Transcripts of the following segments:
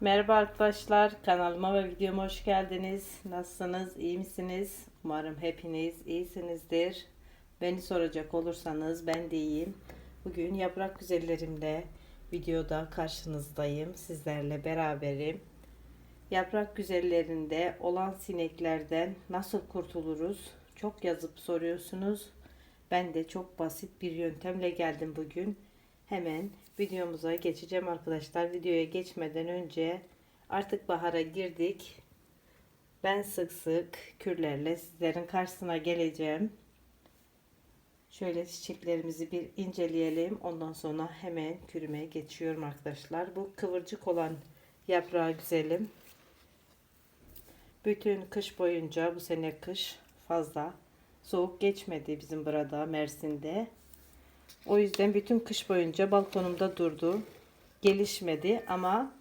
Merhaba arkadaşlar, kanalıma ve videoma hoş geldiniz. Nasılsınız, iyi misiniz? Umarım hepiniz iyisinizdir. Beni soracak olursanız ben de iyiyim. Bugün yaprak güzellerimle videoda karşınızdayım. Sizlerle beraberim. Yaprak güzellerinde olan sineklerden nasıl kurtuluruz? Çok yazıp soruyorsunuz. Ben de çok basit bir yöntemle geldim bugün. Hemen videomuza geçeceğim arkadaşlar. Videoya geçmeden önce artık bahara girdik. Ben sık sık kürlerle sizlerin karşısına geleceğim. Şöyle çiçeklerimizi bir inceleyelim. Ondan sonra hemen kürüme geçiyorum arkadaşlar. Bu kıvırcık olan yaprağı güzelim. Bütün kış boyunca bu sene kış fazla soğuk geçmedi bizim burada Mersin'de. O yüzden bütün kış boyunca balkonumda durdu. Gelişmedi ama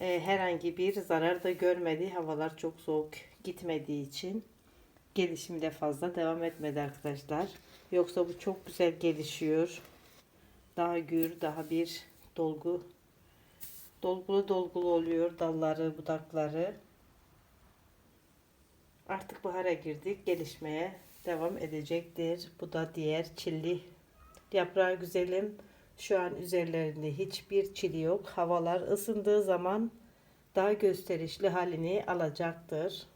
e, herhangi bir zarar da görmedi. Havalar çok soğuk gitmediği için gelişimi de fazla devam etmedi arkadaşlar. Yoksa bu çok güzel gelişiyor. Daha gür, daha bir dolgu dolgulu dolgulu oluyor dalları, budakları. Artık bahara girdik. Gelişmeye devam edecektir. Bu da diğer çilli Yaprağı güzelim. Şu an üzerlerinde hiçbir çili yok. Havalar ısındığı zaman daha gösterişli halini alacaktır.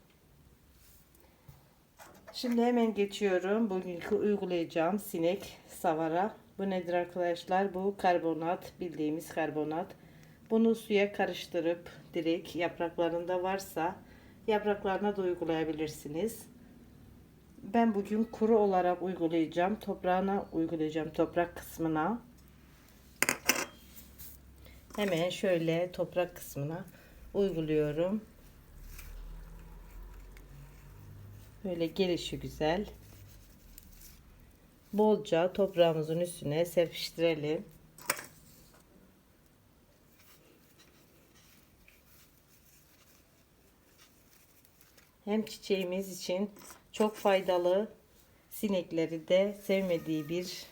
Şimdi hemen geçiyorum. Bugünkü uygulayacağım sinek savara. Bu nedir arkadaşlar? Bu karbonat. Bildiğimiz karbonat. Bunu suya karıştırıp direkt yapraklarında varsa yapraklarına da uygulayabilirsiniz. Ben bugün kuru olarak uygulayacağım. Toprağına uygulayacağım. Toprak kısmına. Hemen şöyle toprak kısmına uyguluyorum. Böyle gelişi güzel. Bolca toprağımızın üstüne serpiştirelim. Hem çiçeğimiz için çok faydalı. Sinekleri de sevmediği bir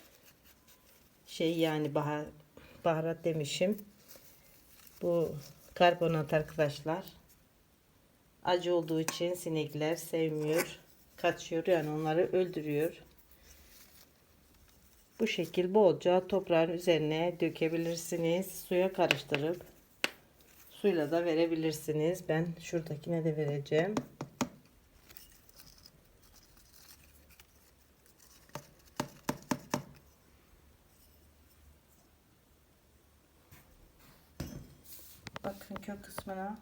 şey yani bahar, baharat demişim. Bu karbonat arkadaşlar. Acı olduğu için sinekler sevmiyor. Kaçıyor yani onları öldürüyor. Bu şekil bolca toprağın üzerine dökebilirsiniz. Suya karıştırıp suyla da verebilirsiniz. Ben şuradakine de vereceğim. Bakın kök kısmına.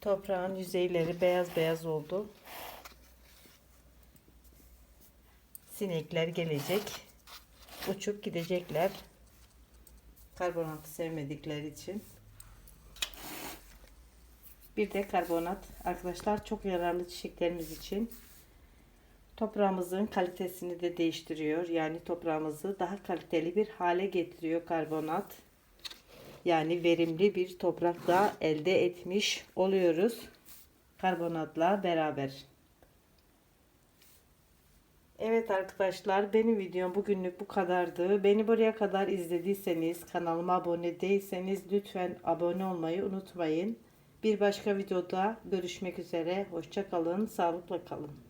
Toprağın yüzeyleri beyaz beyaz oldu. Sinekler gelecek. Uçup gidecekler. Karbonatı sevmedikleri için. Bir de karbonat arkadaşlar çok yararlı çiçeklerimiz için toprağımızın kalitesini de değiştiriyor. Yani toprağımızı daha kaliteli bir hale getiriyor karbonat. Yani verimli bir toprak da elde etmiş oluyoruz. Karbonatla beraber. Evet arkadaşlar benim videom bugünlük bu kadardı. Beni buraya kadar izlediyseniz kanalıma abone değilseniz lütfen abone olmayı unutmayın. Bir başka videoda görüşmek üzere. Hoşçakalın. Sağlıkla kalın.